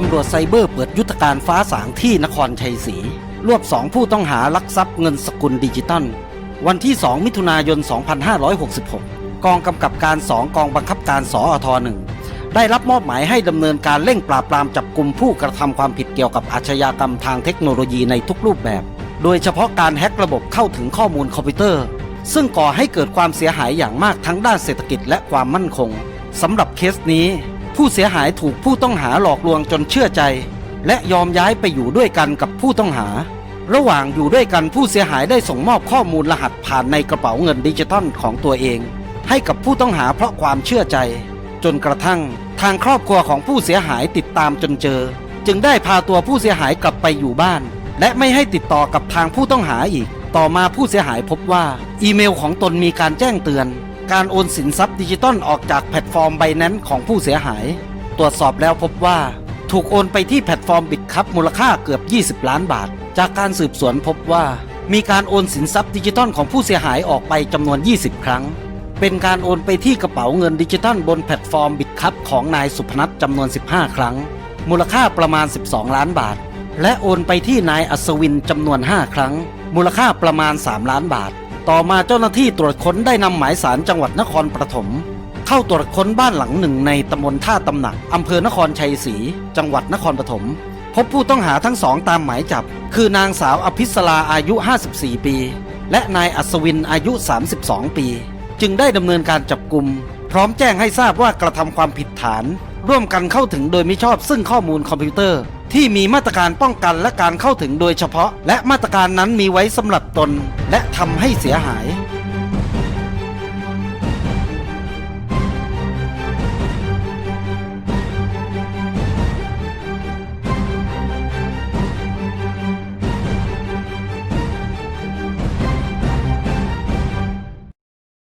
ตำรวจไซเบอร์เปิดยุทธการฟ้าสางที่นครชัยศรีรวบสองผู้ต้องหาลักทรัพย์เงินสกุลดิจิตอลวันที่ 2 มิถุนายน 2566 กองกำกับการ 2 กองบังคับการสอทหนึ่งได้รับมอบหมายให้ดำเนินการเร่งปราบปรามจับกลุ่มผู้กระทำความผิดเกี่ยวกับอาชญากรรมทางเทคโนโลยีในทุกรูปแบบ โดยเฉพาะการแฮ็กระบบเข้าถึงข้อมูลคอมพิวเตอร์ ซึ่งก่อให้เกิดความเสียหายอย่างมากทั้งด้านเศรษฐกิจและความมั่นคงสำหรับเคสนี้ ผู้เสียหายถูกผู้ต้องหาหลอกลวงจนเชื่อใจ และยอมย้ายไปอยู่ด้วยกันกับผู้ต้องหา ระหว่างอยู่ด้วยกันผู้เสียหายได้ส่งมอบข้อมูลรหัสผ่านในกระเป๋าเงินดิจิทัลของตัวเอง ให้กับผู้ต้องหาเพราะความเชื่อใจ จนกระทั่ง ทางครอบครัวของผู้เสียหายติดตามจนเจอ จึงได้พาตัวผู้เสียหายกลับไปอยู่บ้าน และไม่ให้ติดต่อกับทางผู้ต้องหาอีก ต่อมาผู้เสียหายพบว่า อีเมลของตนมีการแจ้งเตือน การโอนสินทรัพย์ดิจิตอลออกจากแพลตฟอร์มไบแนนซ์ของผู้เสียหาย ตรวจสอบแล้วพบว่า ถูกโอนไปที่แพลตฟอร์มบิตคัพมูลค่าเกือบ 20 ล้านบาท จากการสืบสวนพบว่า มีการโอนสินทรัพย์ดิจิตอลของผู้เสียหายออกไปจำนวน 20 ครั้ง เป็นการโอนไปที่กระเป๋าเงินดิจิทัลบนแพลตฟอร์มบิตคัพของนายสุพนัทจำนวน 15 ครั้ง มูลค่าประมาณ 12 ล้านบาท และโอนไปที่นายอัศวินจำนวน 5 ครั้ง มูลค่าประมาณ 3 ล้านบาท ต่อมาเจ้าหน้าที่ตรวจค้นได้นำหมายสารจังหวัดนครปฐมเข้าตรวจค้นบ้านหลังหนึ่งในตำบลท่าตำหนักอำเภอนครชัยศรีจังหวัดนครปฐมพบผู้ต้องหาทั้งสองตามหมายจับ คือนางสาวอภิสราอายุ 54 ปี และนายอัศวินอายุ 32 ปี จึงได้ดำเนินการจับกลุ่มพร้อมแจ้งให้ทราบว่ากระทำความผิดฐาน ร่วมกันเข้าถึงโดยมิชอบซึ่งข้อมูลคอมพิวเตอร์ ที่มีมาตรการป้องกันและการเข้าถึงโดยเฉพาะ และมาตรการนั้นมีไว้สำหรับตน และทำให้เสียหาย